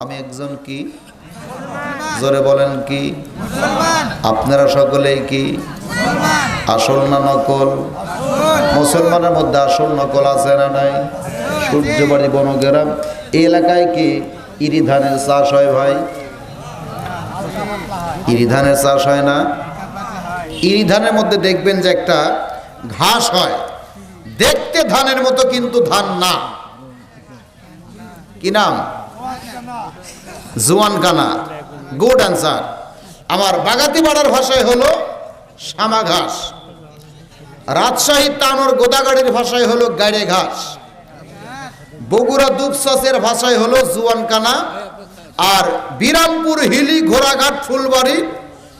আমি একজন কি? জোরে বলেন কি? আপনারা সকলেই কি? আসল না নকল? মুসলমানের মধ্যে আসল নকল আছে না নাই? সূর্যবাড়ি বনগ্রাম। এই এলাকায় কি ইরি ধানের চাষ হয় ভাই? ইরি ধানের চাষ হয় না? ইরি ধানের মধ্যে দেখবেন যে একটা ঘাস হয়। দেখতে ধানের মতো কিন্তু ধান না। কি নাম? জুয়ান কানা গুড অ্যান্সার আমার বাগাতি পাড়ার ভাষায় হলো শামা ঘাস। রাজশাহী টানোর গোদাগাড়ির ভাষায় হলো গাড়ে ঘাস। বগুড়া দুপসাসের ভাষায় হলো জুয়ান কানা। আর বিরামপুর হিলি ঘোড়াঘাট ফুলবাড়ি,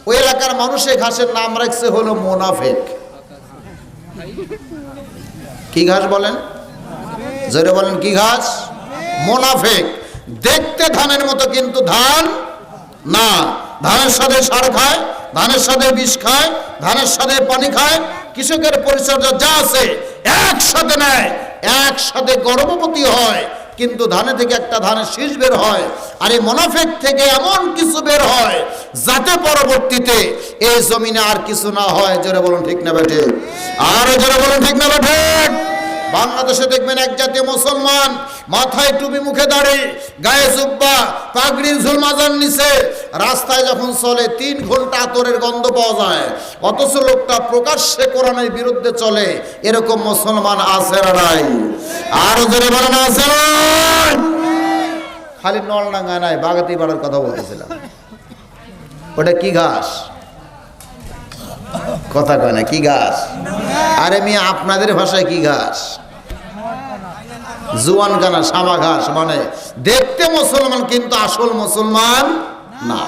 ওই এলাকার মানুষের ঘাসের নাম রাখছে হলো মোনাফেক কি ঘাস বলেন? জোরে বলেন, কি ঘাস? মোনাফেক দেখতে ধানের মতো কিন্তু ধান না। ধানের সাথে সার খায়, ধানের সাথে বিষ খায়, ধানের সাথে পানি খায়, কৃষকের পরিচর্যা যা আছে একসাথে নেয়, একসাথে গর্ভবতী হয়, কিন্তু ধানে থেকে একটা ধানের শীষ বের হয়, আর এই মোনাফেক থেকে এমন কিছু বের হয়, যাতে পরবর্তীতে এই জমিনে আর কিছু না হয়। জোরে বলুন ঠিক না বেঠে আর জোরে বলুন ঠিক না বেঠে বাংলাদেশে দেখবেন এক জাতীয় মুসলমান মাথায় টুপি মুখে দাঁড়ি গায়ে জুব্বা, পাগড়ির ঝুল মাজার নিচে, রাস্তায় যখন চলে, তিন ঘণ্টা আতরের গন্ধ পাওয়া যায়। অথচ লোকটা প্রকাশ্যে কোরআনের বিরুদ্ধে চলে, এরকম মুসলমান আছে না নাই? আরও জোরে বলেন, আছে? খালি নলডাঙ্গায় নাই, বাগাতি পাড়ার কথা বলতেছিলাম। ওটা কি ঘাস? কথা কয় না, কি ঘাস? আরে মেয়ে, আপনাদের ভাষায় কি ঘাস? জুয়ান গানা সামা ঘাস মানে দেখতে মুসলমান কিন্তু আসল মুসলমান না।